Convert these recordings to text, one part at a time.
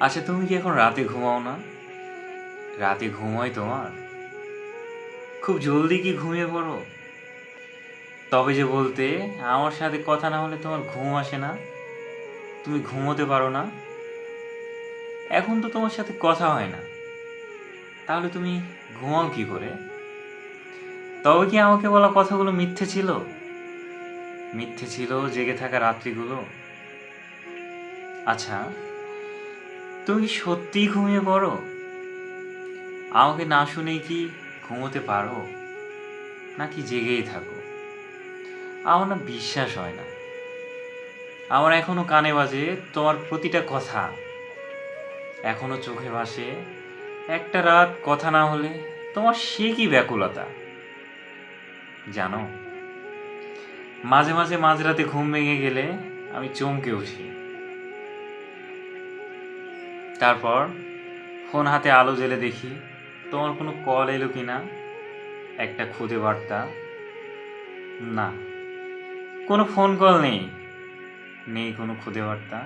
আচ্ছা তুমি কি এখন রাতে ঘুমাও না? রাতে ঘুমাই তোমার? খুব জলদি কি ঘুমিয়ে পড়ো? তবে যে বলতে, আমার সাথে কথা না হলে তোমার ঘুম আসে না। তুমি ঘুমোতে পারো না। এখন তো তোমার সাথে কথা হয় না। তাহলে তুমি ঘুমাও কি করে? তবে কি আমাকে বলা কথাগুলো মিথ্যে ছিল? মিথ্যে ছিল জেগে থাকা রাত্রিগুলো? আচ্ছা তুমি সত্যিই ঘুমিয়ে পড়ো? আমাকে না শুনেই কি ঘুমোতে পারো? নাকি জেগেই থাকো? আমার না বিশ্বাস হয় না। আমার এখনও কানে বাজে তোমার প্রতিটা কথা। এখনও চোখে ভাসে একটা রাত কথা না হলে তোমার সে কি ব্যাকুলতা? জানো, মাঝে মাঝে মাঝরাতে ঘুম ভেঙে গেলে আমি চমকে উঠি। তারপর ফোন হাতে আলো জ্বেলে দেখি তোমার কোনো কল এলো কি না? একটা খুদে বার্তা। না, কোনো ফোন কল নেই। নেই কোনো খুদে বার্তা।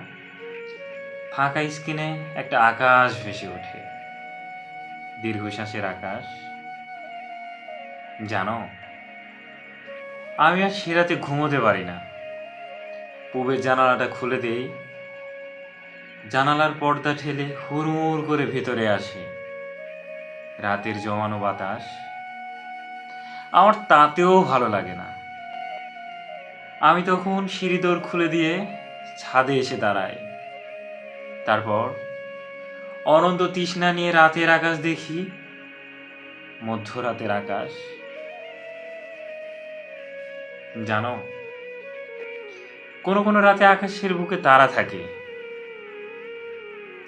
ফাঁকা স্ক্রিনে একটা আকাশ ভেসে ওঠে। দীর্ঘশ্বাসের আকাশ। জানো, আমি আর সে রাতে ঘুমোতে পারি না। পূবের জানালাটা খুলে দেই। জানালার পর্দা ঠেলে হুড়মুড় করে ভেতরে আসে। রাতের জমানো বাতাস। আমার তাতেও ভালো লাগে না। আমি তখন সিঁড়িদোর খুলে দিয়ে ছাদে এসে দাঁড়াই। তারপর অনন্ত তৃষ্ণা নিয়ে রাতের আকাশ দেখি, মধ্যরাতের আকাশ। জানো, কোনো কোনো রাতে আকাশের বুকে তারা থাকে।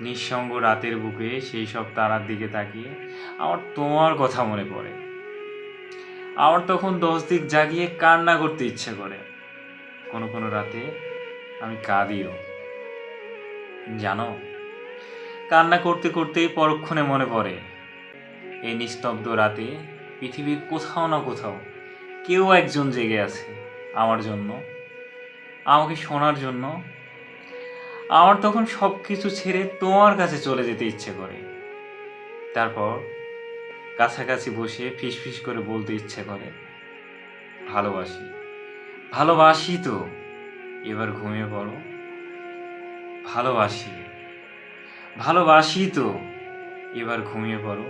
নিঃসঙ্গ রাতের বুকে সেই সব তারার দিকে তাকিয়ে আমার তোমার কথা মনে পড়ে। আমার তখন দশ দিক জাগিয়ে কান্না করতে ইচ্ছে করে। কোনো কোনো রাতে আমি কাঁদিও। জানো, কান্না করতে করতেই পরক্ষণে মনে পড়ে, এই নিস্তব্ধ রাতে পৃথিবীর কোথাও না কোথাও কেউ একজন জেগে আছে আমার জন্য, আমাকে শোনার জন্য আমার তখন সব কিছু ছেড়ে তোমার কাছে চলে যেতে ইচ্ছে করে। তারপর কাছাকাছি বসে ফিস ফিস করে বলতে ইচ্ছে করে, ভালোবাসি ভালোবাসি তো, এবার ঘুমিয়ে পড়ো। ভালোবাসি ভালোবাসি তো, এবার ঘুমিয়ে পড়ো।